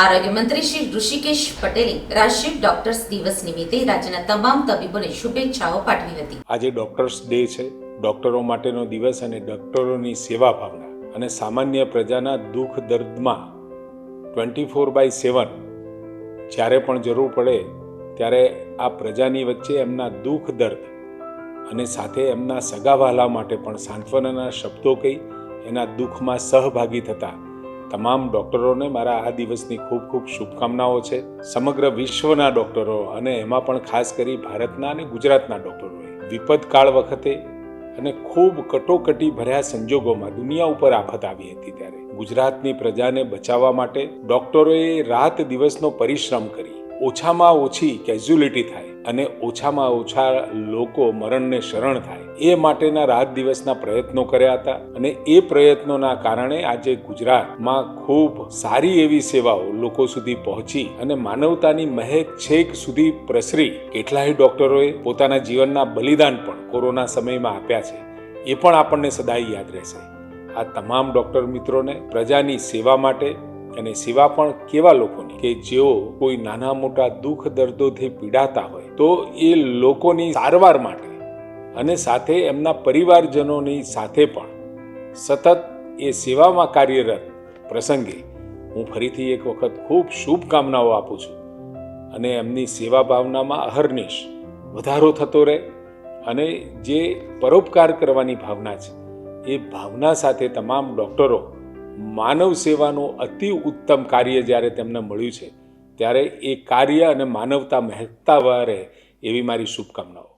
આરોગ્ય મંત્રી શ્રી ઋષિકેશ પટેલે રાષ્ટ્રીય ડોક્ટર્સ દિવસ નિમિત્તે રાજ્યના તમામ તબીબોને શુભેચ્છાઓ પાઠવી હતી. આજે ડૉક્ટર્સ ડે છે. ડૉક્ટરો માટેનો દિવસ અને ડૉક્ટરોની સેવા ભાવના અને સામાન્ય પ્રજાના દુઃખ દર્દમાં ટ્વેન્ટી ફોર બાય સેવન જ્યારે પણ જરૂર પડે ત્યારે આ પ્રજાની વચ્ચે એમના દુઃખ દર્દ અને સાથે એમના સગાવાલા માટે પણ સાંત્વનાના શબ્દો કહી એના દુઃખમાં સહભાગી થતા તમામ ડૉક્ટરોને મારા આ દિવસની ખૂબ ખૂબ શુભકામનાઓ છે. સમગ્ર વિશ્વના ડૉક્ટરો અને એમાં પણ ખાસ કરી ભારતના અને ગુજરાતના ડૉક્ટરોએ વિપદકાળ વખતે અને ખૂબ કટોકટી ભર્યા સંજોગોમાં દુનિયા ઉપર આફત આવી હતી ત્યારે ગુજરાતની પ્રજાને બચાવવા માટે ડૉક્ટરોએ રાત દિવસનો પરિશ્રમ કરી. ઓછામાં ઓછી કેઝ્યુલિટી થાય. અને ઓછામાં ઓછા લોકો મરણને શરણ થાય. એ માટેના રાત દિવસના પ્રયત્નો કર્યા હતા અને એ પ્રયત્નોના કારણે આજે ગુજરાતમાં ખૂબ સારી એવી સેવાઓ લોકો સુધી પહોંચી અને માનવતાની મહેક છેક સુધી પ્રસરી. કેટલાય ડોક્ટરોએ પોતાના જીવનના બલિદાન પણ કોરોના સમયમાં આપ્યા છે. એ પણ આપણને સદાય યાદ રહેશે. આ તમામ ડોક્ટર મિત્રોને પ્રજાની સેવા માટે અને સેવા પણ કેવા લોકોની? કે જેઓ કોઈ નાના મોટા દુઃખ દર્દોથી પીડાતા હોય તો એ લોકોની સારવાર માટે અને સાથે એમના પરિવારજનોની સાથે પણ સતત એ સેવામાં કાર્યરત પ્રસંગે હું ફરીથી એક વખત ખૂબ શુભકામનાઓ આપું છું. અને એમની સેવા ભાવનામાં અહર્નિશ વધારો થતો રહે અને જે પરોપકાર કરવાની ભાવના છે, એ ભાવના સાથે તમામ ડૉક્ટરો માનવ સેવાનું અતિ ઉત્તમ કાર્ય જ્યારે તેમને મળ્યું છે ત્યારે એ કાર્ય અને માનવતા મહેકતા વારે એવી મારી શુભકામનાઓ.